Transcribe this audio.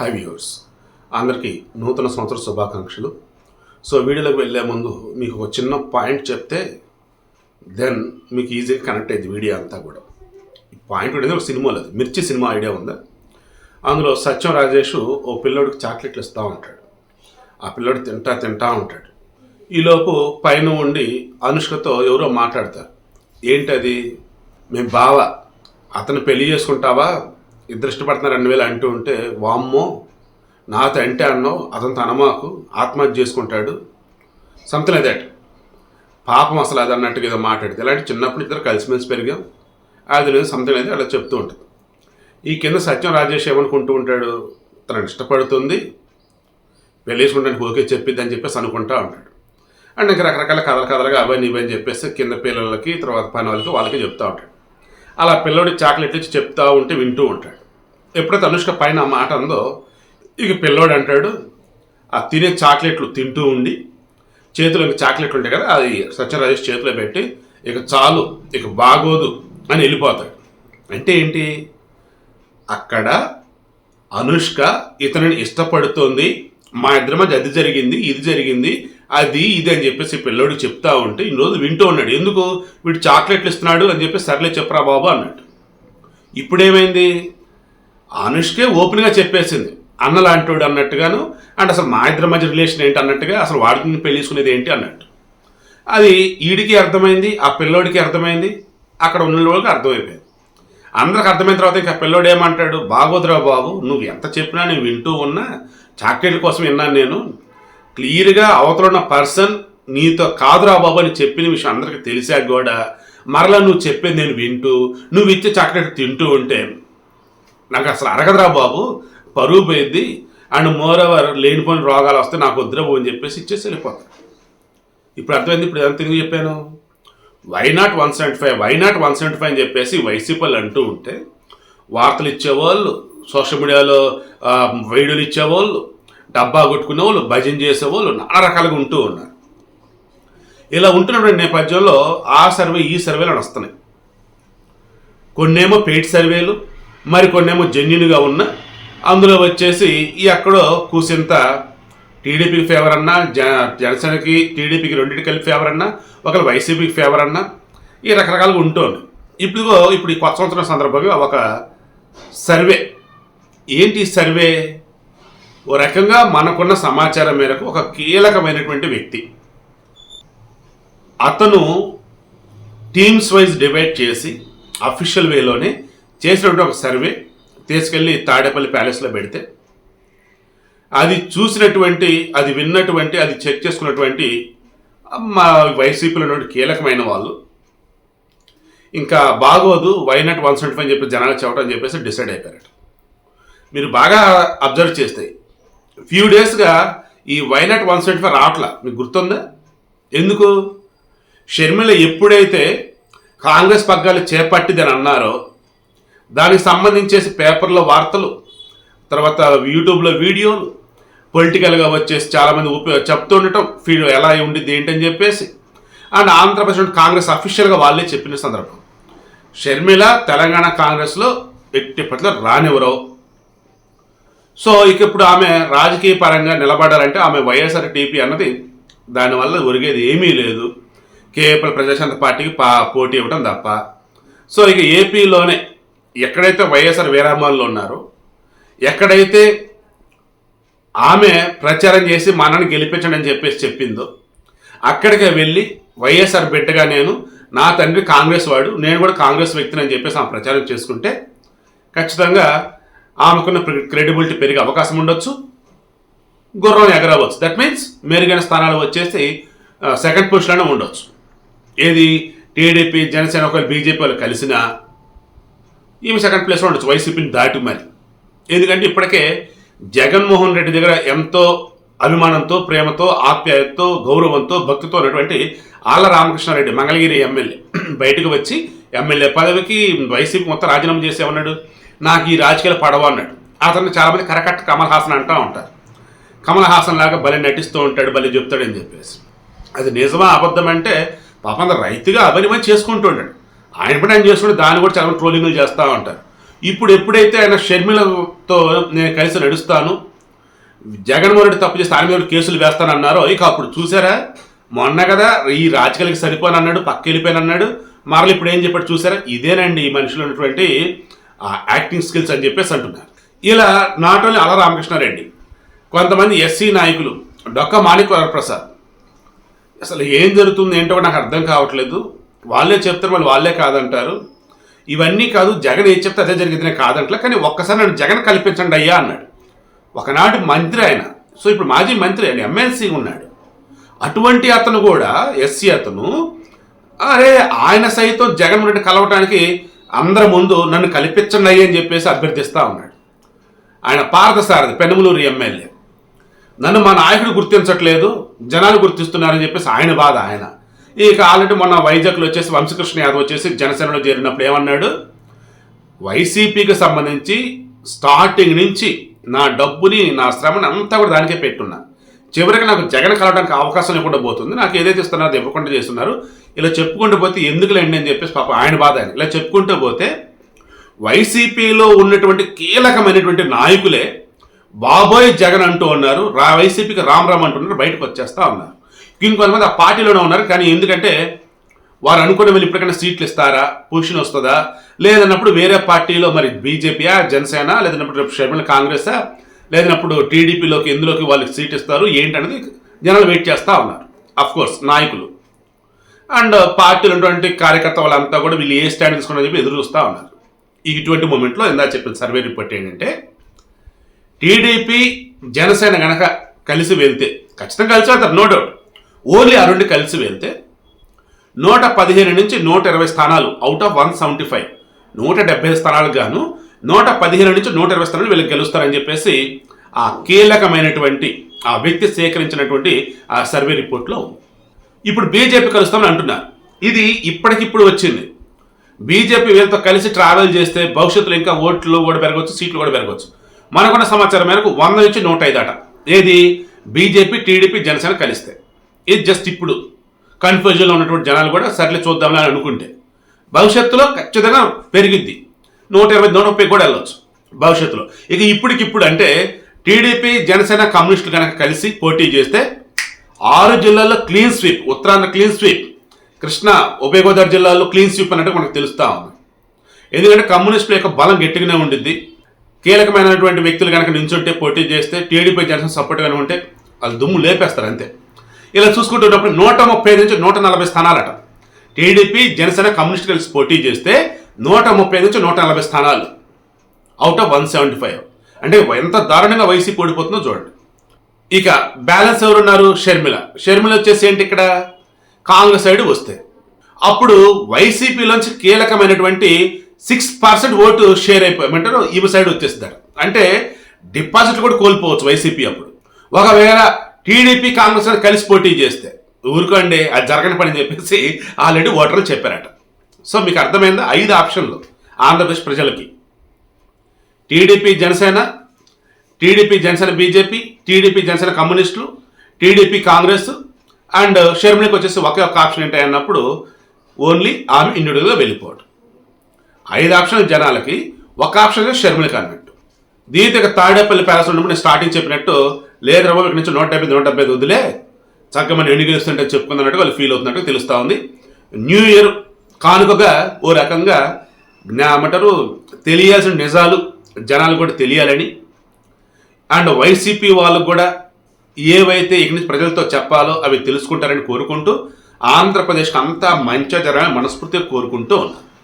High viewers అందరికీ నూతన సంవత్సర శుభాకాంక్షలు. సో వీడియోలోకి వెళ్ళే ముందు మీకు ఒక చిన్న పాయింట్ చెప్తే దెన్ మీకు ఈజీగా కనెక్ట్ అయ్యింది వీడియో అంతా కూడా. ఈ పాయింట్ అనేది ఒక సినిమా లేదు. మిర్చి సినిమా ఐడియా ఉందా? అందులో సత్యం రాజేష్ ఓ పిల్లోడికి చాక్లెట్లు ఇస్తూ ఉంటాడు. ఆ పిల్లోడు తింటా తింటా ఉంటాడు. ఈలోపు పైన ఉండి అనుష్కతో ఎవరో మాట్లాడతారు. ఏంటది? మేము బావ. అతను పెళ్ళి చేసుకుంటావా? ఇద్దరు ఇష్టపడుతున్నారు రెండు వేలు అంటూ ఉంటే వామ్మో నాతో అంటే అన్నావు అతనితో అనమాకు ఆత్మహత్య చేసుకుంటాడు. సంథింగ్ లైక్ దట్ పాపం అసలు అది అన్నట్టుగా ఏదో మాట్లాడితే ఇలాంటి చిన్నప్పుడు ఇద్దరు కలిసిమెలిసి పెరిగాం. అది లేదు సంథింగ్ అయితే అలా చెప్తూ ఉంటుంది. ఈ కింద సత్యం రాజేష్ ఏమనుకుంటూ ఉంటాడు? తనని ఇష్టపడుతుంది. వెళ్ళేసుకుంటానికి ఓకే చెప్పిద్ది అని చెప్పేసి అనుకుంటా ఉంటాడు. అండ్ ఇంకా రకరకాల కథలు కథలుగా అవన్నీ ఇవన్నీ చెప్పేసి కింద పిల్లలకి తర్వాత పని వాళ్ళకి వాళ్ళకి చెప్తూ ఉంటాడు. అలా పిల్లోడి చాక్లెట్లు ఇచ్చి చెప్తా ఉంటే వింటూ ఉంటాడు. ఎప్పుడైతే అనుష్క పైన ఆ మాట అందో ఇక పిల్లోడు అంటాడు ఆ తినే చాక్లెట్లు తింటూ ఉండి చేతిలో చాక్లెట్లు ఉంటాయి కదా అది సత్యరాజేష్ చేతిలో పెట్టి ఇక చాలు ఇక బాగోదు అని వెళ్ళిపోతాడు. అంటే ఏంటి? అక్కడ అనుష్క ఇతనిని ఇష్టపడుతోంది మా ఇద్దరి మధ్య అది జరిగింది ఇది జరిగింది అది ఇది అని చెప్పేసి పిల్లోడు చెప్తా ఉంటే ఇన్ని రోజు వింటూ ఉన్నాడు. ఎందుకు? వీడు చాక్లెట్లు ఇస్తున్నాడు అని చెప్పి సర్లే చెప్పరా బాబు అన్నాడు. ఇప్పుడేమైంది? అనుష్కే ఓపెన్గా చెప్పేసింది. అన్నలాంటోడు అన్నట్టుగాను అండ్ అసలు మా ఇద్దరి మధ్య రిలేషన్ ఏంటి అన్నట్టుగా అసలు వాడిని పెళ్ళిసుకునేది ఏంటి అన్నట్టు. అది ఈడికి అర్థమైంది ఆ పిల్లోడికి అర్థమైంది అక్కడ ఉన్న వాళ్ళకి అర్థమైపోయింది. అందరికి అర్థమైన తర్వాత ఇంకా పిల్లోడు ఏమంటాడు బాగోదురా బాబు నువ్వు ఎంత చెప్పినా నేను వింటూ ఉన్నా చాక్లెట్ల కోసం విన్నాను నేను. క్లియర్గా అవతల ఉన్న పర్సన్ నీతో కాదురా బాబు అని చెప్పిన విషయం అందరికీ తెలిసాక కూడా మరలా నువ్వు చెప్పేది నేను వింటూ నువ్వు ఇచ్చే చాక్లెట్ తింటూ ఉంటే నాకు అసలు అరగదురా బాబు పరువు పోయింది. అండ్ మోర్ ఓవర్ లేనిపోయిన రోగాలు వస్తే నాకు వద్దురా బాబు అని చెప్పేసి ఇచ్చేసి వెళ్ళిపోతాను ఇప్పుడు అర్థమైంది? ఇప్పుడు ఎంత తిరిగి చెప్పాను? Why not one seventy five why not one seventy five అని చెప్పేసి వైసీపీలు అంటూ ఉంటే వార్తలు ఇచ్చేవాళ్ళు సోషల్ మీడియాలో వీడియోలు ఇచ్చేవాళ్ళు డబ్బా కొట్టుకునే వాళ్ళు భజన చేసేవాళ్ళు నానా రకాలుగా ఉంటూ ఉన్నారు. ఇలా ఉంటున్నటువంటి నేపథ్యంలో ఆ సర్వే ఈ సర్వేలు అని వస్తున్నాయి కొన్నేమో పెయిడ్ సర్వేలు మరి కొన్నేమో జెన్యున్గా ఉన్న అందులో వచ్చేసి ఎక్కడో కూసింత టీడీపీకి ఫేవర్ అన్నా జ జనసేనకి టీడీపీకి రెండింటి కలిపి ఫేవర్ అన్నా ఒకరు వైసీపీకి ఫేవర్ అన్నా ఈ రకరకాలుగా ఉంటుంది. ఇప్పుడు ఇప్పుడు ఈ కొత్త సంవత్సరం సందర్భంగా ఒక సర్వే ఏంటి సర్వే ఓ రకంగా మనకున్న సమాచారం మేరకు ఒక కీలకమైనటువంటి వ్యక్తి. అతను టీమ్స్ వైజ్ డివైడ్ చేసి అఫీషియల్ వేలోనే చేసినటువంటి ఒక సర్వే తీసుకెళ్ళి తాడేపల్లి ప్యాలెస్లో పెడితే అది చూసినటువంటి అది విన్నటువంటి అది చెక్ చేసుకున్నటువంటి మా వైసీపీలో కీలకమైన వాళ్ళు. ఇంకా బాగోదు వైనాట్ వన్ సెవెంటీ ఫైవ్ చెప్పి జనాలు చెప్పడం అని చెప్పేసి డిసైడ్ అయిపోయారట. మీరు బాగా అబ్జర్వ్ చేస్తే ఫ్యూ డేస్గా ఈ వైనాట్ వన్ సెవెంటీ ఫైవ్ రావట్లా. మీకు గుర్తుందా? ఎందుకు? షర్మిల ఎప్పుడైతే కాంగ్రెస్ పగ్గాలు చేపట్టిదని అన్నారో దానికి సంబంధించేసి పేపర్లో వార్తలు తర్వాత యూట్యూబ్లో వీడియోలు పొలిటికల్గా వచ్చేసి చాలామంది ఉపయోగ చెప్తుండటం ఫీడ్ ఎలా ఉండిద్ది ఏంటని చెప్పేసి. అండ్ ఆంధ్రప్రదేశ్ కాంగ్రెస్ అఫీషియల్గా వాళ్ళే చెప్పిన సందర్భం. షర్మిల తెలంగాణ కాంగ్రెస్లో ఎట్టి పట్ల రానివ్వరు. సో ఇక ఇప్పుడు ఆమె రాజకీయ పరంగా నిలబడాలంటే ఆమె వైఎస్ఆర్ టీపీ అన్నది దానివల్ల ఒరిగేది ఏమీ లేదు. కేవలం ప్రజాశాంత పార్టీకి పా పోటీ ఇవ్వడం తప్ప. సో ఇక ఏపీలోనే ఎక్కడైతే వైఎస్ఆర్ వీరామాలు ఉన్నారో ఎక్కడైతే ఆమె ప్రచారం చేసి మనని గెలిపించండి అని చెప్పేసి చెప్పిందో అక్కడికే వెళ్ళి వైఎస్ఆర్ బిడ్డగా నేను నా తండ్రి కాంగ్రెస్ వాడు నేను కూడా కాంగ్రెస్ వ్యక్తిని అని చెప్పేసి ఆమె ప్రచారం చేసుకుంటే ఖచ్చితంగా ఆమెకున్న క్రెడిబిలిటీ పెరిగే అవకాశం ఉండొచ్చు గుర్రం ఎగరవచ్చు. దట్ మీన్స్ మెరుగైన స్థానాలు వచ్చేసి సెకండ్ పొజిషన్లోనే ఉండొచ్చు. ఏది టీడీపీ జనసేన ఒకవేళ బీజేపీ వాళ్ళు కలిసినా ఈమె సెకండ్ ప్లేస్లో ఉండొచ్చు వైసీపీని దాటి మరి. ఎందుకంటే ఇప్పటికే జగన్మోహన్ రెడ్డి దగ్గర ఎంతో అభిమానంతో ప్రేమతో ఆప్యాయతతో గౌరవంతో భక్తితో ఉన్నటువంటి ఆళ్ళ రామకృష్ణారెడ్డి మంగళగిరి ఎమ్మెల్యే. బయటకు వచ్చి ఎమ్మెల్యే పదవికి వైసీపీ మొత్తం రాజీనామా చేసి నాకు ఈ రాజకీయాలు పడవ అన్నాడు. అతను చాలామంది కరకట్ట కమల్ హాసన్ అంటూ ఉంటారు. కమల్ హాసన్ లాగా బలి నటిస్తూ ఉంటాడు బలి చెప్తాడని చెప్పేసి. అది నిజమా అబద్ధం అంటే పాపం రైతుగా అభినయం చేసుకుంటూ ఉంటాడు. ఆయన కూడా ఆయన చేసుకుంటే దాన్ని కూడా చాలా ట్రోలింగ్లు చేస్తూ ఉంటారు. ఇప్పుడు ఎప్పుడైతే ఆయన షర్మిలతో నేను కలిసి నడుస్తాను జగన్మోహన్ రెడ్డి తప్పు చేస్తే ఆయన మీద కేసులు వేస్తానన్నారో ఇక అప్పుడు చూసారా? మొన్న కదా ఈ రాజకీయాలకి సరిపోను అన్నాడు పక్క వెళ్ళిపోయాను అన్నాడు. మరలు ఇప్పుడు ఏం చెప్పాడు చూసారా? ఇదేనండి ఈ మనిషిలో ఉన్నటువంటి యాక్టింగ్ స్కిల్స్ అని చెప్పేసి అంటున్నారు. ఇలా నాట్ ఓన్లీ అల రామకృష్ణారెడ్డి కొంతమంది ఎస్సీ నాయకులు డొక్క మాణిక్ వరప్రసాద్ అసలు ఏం జరుగుతుంది ఏంటో కూడా నాకు అర్థం కావట్లేదు. వాళ్ళే చెప్తారు వాళ్ళు వాళ్ళే కాదంటారు. ఇవన్నీ కాదు జగన్ ఏం చెప్తే అదే జరిగిందనే కాదంటలే కానీ ఒక్కసారి నన్ను జగన్ కల్పించండి అయ్యా అన్నాడు. ఒకనాటి మంత్రి ఆయన. సో ఇప్పుడు మాజీ మంత్రి ఆయన ఎమ్మెల్సీ ఉన్నాడు. అటువంటి అతను కూడా ఎస్సీ అతను అరే ఆయన సైతం జగన్ రెడ్డి కలవటానికి అందరి ముందు నన్ను కల్పించండి అయ్యి అని చెప్పేసి అభ్యర్థిస్తూ ఉన్నాడు. ఆయన పార్థసారథి పెనమలూరు ఎమ్మెల్యే. నన్ను మా నాయకుడు గుర్తించట్లేదు జనాలు గుర్తిస్తున్నారని చెప్పేసి ఆయన బాధ ఆయన. ఇక ఆల్రెడీ మొన్న వైజాగ్లో వచ్చేసి వంశకృష్ణ యాదవ్ వచ్చేసి జనసేనలో చేరినప్పుడు ఏమన్నాడు? వైసీపీకి సంబంధించి స్టార్టింగ్ నుంచి నా డబ్బుని నా శ్రమని అంతా కూడా దానికే పెట్టున్నా. చివరికి నాకు జగన్ కలవడానికి అవకాశం ఇవ్వకుండా పోతుంది. నాకు ఏదైతే ఇస్తున్నారో అది ఇవ్వకుండా చేస్తున్నారు. ఇలా చెప్పుకుంటూ పోతే ఎందుకులేండి అని చెప్పేసి పాప ఆయన బాధ ఆయన ఇలా చెప్పుకుంటూ పోతే వైసీపీలో ఉన్నటువంటి కీలకమైనటువంటి నాయకులే బాబోయ్ జగన్ అంటూ ఉన్నారు. రా వైసీపీకి రామ్ రామ్ అంటున్నారు బయటకు వచ్చేస్తా ఉన్నారు. ఇంకొంతమంది ఆ పార్టీలోనే ఉన్నారు. కానీ ఎందుకంటే వారు అనుకున్న వెళ్ళి ఇప్పటికైనా సీట్లు ఇస్తారా? పొజిషన్ వస్తుందా? లేదన్నప్పుడు వేరే పార్టీలో మరి బీజేపీయా జనసేన లేదన్నప్పుడు రేపు షర్మిల కాంగ్రెసా లేదన్నప్పుడు టీడీపీలోకి ఎందులోకి వాళ్ళకి సీట్ ఇస్తారు? ఏంటనేది జనాలు వెయిట్ చేస్తూ ఉన్నారు. కోర్స్ నాయకులు. అండ్ పార్టీలు ఉన్నటువంటి కార్యకర్త వాళ్ళంతా కూడా వీళ్ళు ఏ స్టాండ్ తీసుకున్నారని చెప్పి ఎదురు చూస్తూ ఉన్నారు. ఈ ఇటువంటి మూమెంట్లో ఇందా చెప్పిన సర్వే రిపోర్ట్ ఏంటంటే టీడీపీ జనసేన గనక కలిసి వెళ్తే ఖచ్చితంగా కలిసి వెళ్తారు నో డౌట్ ఓన్లీ ఆ రెండు కలిసి వెళ్తే నూట పదిహేను నుంచి నూట ఇరవై స్థానాలు out of one seventy five నూట డెబ్బై స్థానాలు గాను నూట పదిహేను నుంచి నూట ఇరవై స్థానాలు వీళ్ళు గెలుస్తారని చెప్పేసి ఆ కీలకమైనటువంటి ఆ వ్యక్తి సేకరించినటువంటి ఆ సర్వే రిపోర్ట్లో ఉంది. ఇప్పుడు బీజేపీ కలుస్తామని అంటున్నారు. ఇది ఇప్పటికిప్పుడు వచ్చింది. బీజేపీ వీళ్ళతో కలిసి ట్రావెల్ చేస్తే భవిష్యత్తులో ఇంకా ఓట్లు కూడా పెరగవచ్చు సీట్లు కూడా పెరగవచ్చు మనకున్న సమాచారం మేరకు వంద నుంచి నూట ఐదు అట. ఏది? బీజేపీ టీడీపీ జనసేన కలిస్తే. ఇది జస్ట్ ఇప్పుడు. కన్ఫ్యూజన్లో ఉన్నటువంటి జనాలు కూడా సర్లే చూద్దాంలే అని అనుకుంటే భవిష్యత్తులో ఖచ్చితంగా పెరిగిద్ది. నూట ఇరవై నూట ముప్పై కూడా వెళ్ళవచ్చు భవిష్యత్తులో. ఇక ఇప్పటికిప్పుడు అంటే టీడీపీ జనసేన కమ్యూనిస్టులు కనుక కలిసి పోటీ చేస్తే ఆరు జిల్లాల్లో clean sweep Uttarandhra clean sweep Krishna ఉభయ గోదావరి జిల్లాల్లో క్లీన్ స్వీప్ అన్నట్టు మనకు తెలుస్తా ఉంది. ఎందుకంటే కమ్యూనిస్టుల యొక్క బలం గట్టిగానే ఉండిద్ది. కీలకమైనటువంటి వ్యక్తులు కనుక నించుంటే పోటీ చేస్తే టీడీపీ జనసేన సపోర్ట్గానే ఉంటే వాళ్ళు దుమ్ము లేపేస్తారు అంతే. ఇలా చూసుకుంటున్నప్పుడు నూట ముప్పై నుంచి నూట నలభై స్థానాలట. టీడీపీ జనసేన కమ్యూనిస్ట్ కలిసి పోటీ చేస్తే నూట ముప్పై నుంచి నూట నలభై స్థానాలు. Out of one seventy five అంటే ఎంత దారుణంగా వైసీపీ ఓడిపోతుందో చూడండి. ఇక బ్యాలెన్స్ ఎవరున్నారు? షర్మిల. షర్మిల వచ్చేసి ఏంటి ఇక్కడ? కాంగ్రెస్ సైడ్ వస్తే. అప్పుడు వైసీపీలోంచి కీలకమైనటువంటి సిక్స్ పర్సెంట్ ఓటు షేర్ అయిపోయామంటారు ఈ సైడ్ వచ్చేస్తారు అంటే డిపాజిట్ కూడా కోల్పోవచ్చు వైసీపీ అప్పుడు. ఒకవేళ టీడీపీ కాంగ్రెస్ కలిసి పోటీ చేస్తే. ఊరుకోండి అది జరగని పని చెప్పేసి ఆల్రెడీ ఓటర్లు చెప్పారట. సో మీకు అర్థమైందా? ఐదు ఆప్షన్లు ఆంధ్రప్రదేశ్ ప్రజలకి. TDP Janasena TDP Janasena BJP TDP Janasena కమ్యూనిస్టులు టీడీపీ కాంగ్రెస్ అండ్ షర్మిలకు వచ్చేసి ఒకే ఒక ఆప్షన్ ఏంటి అన్నప్పుడు ఓన్లీ ఆమె ఇండివిజువల్గా వెళ్ళిపోవడం. ఐదు ఆప్షన్లు జనాలకి ఒక ఆప్షన్ షర్మిలకు అన్నట్టు దీనికి తాడేపల్లి ప్యాలెస్ ఉన్నప్పుడు నేను స్టార్టింగ్ చెప్పినట్టు లేదు రవ్వ ఇక్కడ నుంచి నూట డెబ్బై నూట డెబ్బై వదిలే. చక్కగా మనం ఎన్ని గెలుస్తుంటే చెప్పుకుందన్నట్టు వాళ్ళు ఫీల్ అవుతున్నట్టు తెలుస్తూ ఉంది. న్యూ ఇయర్ కానుకగా ఓ రకంగా జ్ఞా ఏమంటారు తెలియాల్సిన నిజాలు జనాలు కూడా తెలియాలని. అండ్ వైసీపీ వాళ్ళకు కూడా ఏవైతే ఇక నుంచి ప్రజలతో చెప్పాలో అవి తెలుసుకుంటారని కోరుకుంటూ ఆంధ్రప్రదేశ్కి అంతా మంచి జరగాలని మనస్ఫూర్తిగా కోరుకుంటూ ఉన్నారు